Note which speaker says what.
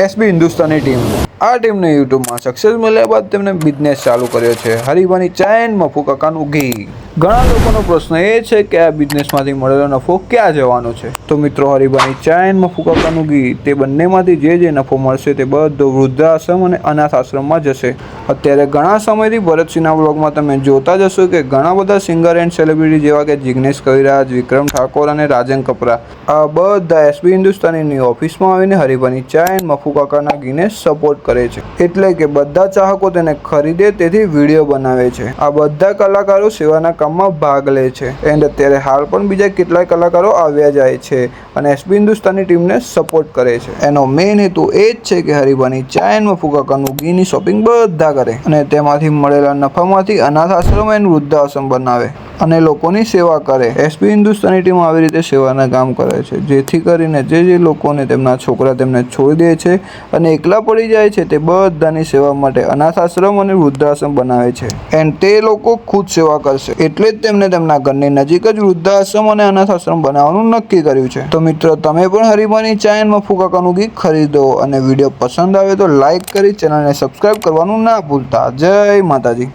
Speaker 1: SB Hindustani team. આ ટીમને યુટ્યુબમાં સક્સેસ મળ્યા બાદ તેમણે બિઝનેસ ચાલુ કર્યો છે. હરિભાની ચા એન્ડ મફુ કાકાનું ઘી. ઘણા લોકોનો પ્રશ્ન એ છે કે આ બિઝનેસમાંથી મળેલો નફો ક્યાં જવાનો છે? તો મિત્રો, હરિભાઈ ચાયનમાં એન્ડ મફુ કાકાનું ઘી તે બંનેમાંથી જે જે નફો મળશે તે બધો વૃદ્ધાશ્રમ અને અનાથ આશ્રમમાં જશે. અત્યારે ઘણા સમયથી ભરતસિંહના બ્લોગમાં તમે જોતા જશો કે ઘણા બધા સિંગર એન્ડ સેલિબ્રિટી જેવા કે જિગ્નેશ કવિરાજ, વિક્રમ ઠાકોર અને રાજન કપરા, આ બધા એસબી હિન્દુસ્તાનીની ઓફિસમાં આવીને હરિભાની ચા એન્ડ મફુ કાકાના ઘીને સપોર્ટ કરે છે. એટલે કે બધા ચાહકો તેને ખરીદે, તેથી વીડિયો બનાવે છે. આ બધા કલાકારો સેવાના કામમાં ભાગ લે છે. એન્ડ અત્યારે હાલ પણ બીજા કેટલાય કલાકારો આવ્યા જાય છે અને એસબી હિન્દુસ્તાની ટીમને સપોર્ટ કરે છે. એનો મેઇન હેતુ એ જ છે કે હરિભાની ચાઇનમાં ફુગાકાનું ઘીની શોપિંગ બધા કરે અને તેમાંથી મળેલા નફામાંથી અનાથ આશ્રમ એન્ડ વૃદ્ધાશ્રમ બનાવે. અને લોકોની સેવા કરે. એસપી હિન્દુસ્તાની ટીમ આવી રીતે સેવાના કામ કરે છે. જેથી કરીને જે જે લોકોને તેમના છોકરા તેમને છોડી દે છે અને એકલા પડી જાય છે તે બધાની સેવા માટે અનાથ આશ્રમ અને વૃદ્ધાશ્રમ બનાવે છે. એન્ડ તે લોકો ખુદ સેવા કરશે. એટલે જ તેમને તેમના ઘરની નજીક જ વૃદ્ધાશ્રમ અને અનાથ આશ્રમ બનાવવાનું નક્કી કર્યું છે. તો મિત્રો, તમે પણ હરિમાની ચાય મફુકાકાનું ગીત ખરીદો અને વીડિયો પસંદ આવે તો લાઈક કરી ચેનલને સબસ્ક્રાઈબ કરવાનું ના ભૂલતા. જય માતાજી.